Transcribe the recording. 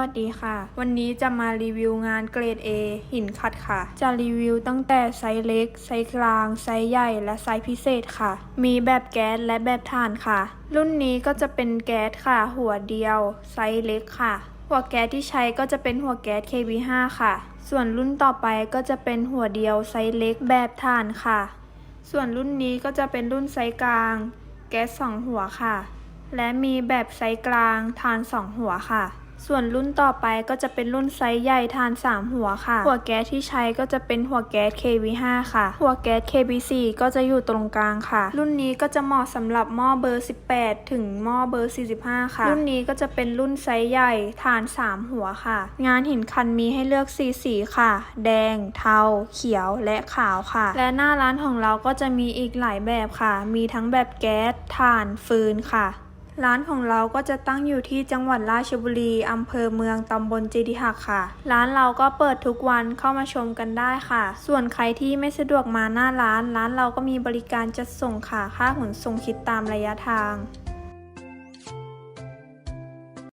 วัสดีค่ะ วันนี้จะมารีวิวงานเกรด A หินขัดค่ะ จะรีวิวตั้งแต่ไซส์เล็ก ไซส์กลาง ไซส์ใหญ่ และไซส์พิเศษค่ะ มีแบบแก๊สและแบบถ่านค่ะ รุ่นนี้ก็จะเป็นแก๊สค่ะ หัวเดียว ไซส์เล็กค่ะ หัวแก๊สที่ใช้ก็จะเป็นหัวแก๊ส KB5 ค่ะ ส่วนรุ่นต่อไปก็จะเป็นหัวเดียวไซส์เล็กแบบถ่านค่ะ ส่วนรุ่นนี้ก็จะเป็นรุ่นไซส์กลาง แก๊สสองหัวค่ะ และมีแบบไซส์กลางทานสองหัวค่ะ ส่วนรุ่นต่อไปก็จะเป็นรุ่นไซส์ใหญ่ทาน 3 หัวค่ะ หัวแก๊สที่ใช้ก็จะเป็นหัวแก๊ส KV5 ค่ะ หัวแก๊ส KV4 ก็จะอยู่ตรงกลางค่ะ รุ่นนี้ก็จะเหมาะสำหรับหม้อเบอร์ 18 ถึงหม้อเบอร์ 45 ค่ะ รุ่นนี้ก็จะเป็นรุ่นไซส์ใหญ่ทาน 3 หัวค่ะ งานหินคันมีให้เลือกสีสีค่ะ แดง เทา เขียวและขาวค่ะ และหน้าร้านของเราก็จะมีอีกหลายแบบค่ะ มีทั้งแบบแก๊สถ่านฟืนค่ะ ร้านของเราก็จะตั้งอยู่ที่จังหวัดราชบุรี อำเภอเมือง ตำบลเจดีหักค่ะ ร้านเราก็เปิดทุกวันเข้ามาชมกันได้ค่ะ ส่วนใครที่ไม่สะดวกมาหน้าร้าน ร้านเราก็มีบริการจัดส่งค่ะ ค่าขนส่งคิดตามระยะทาง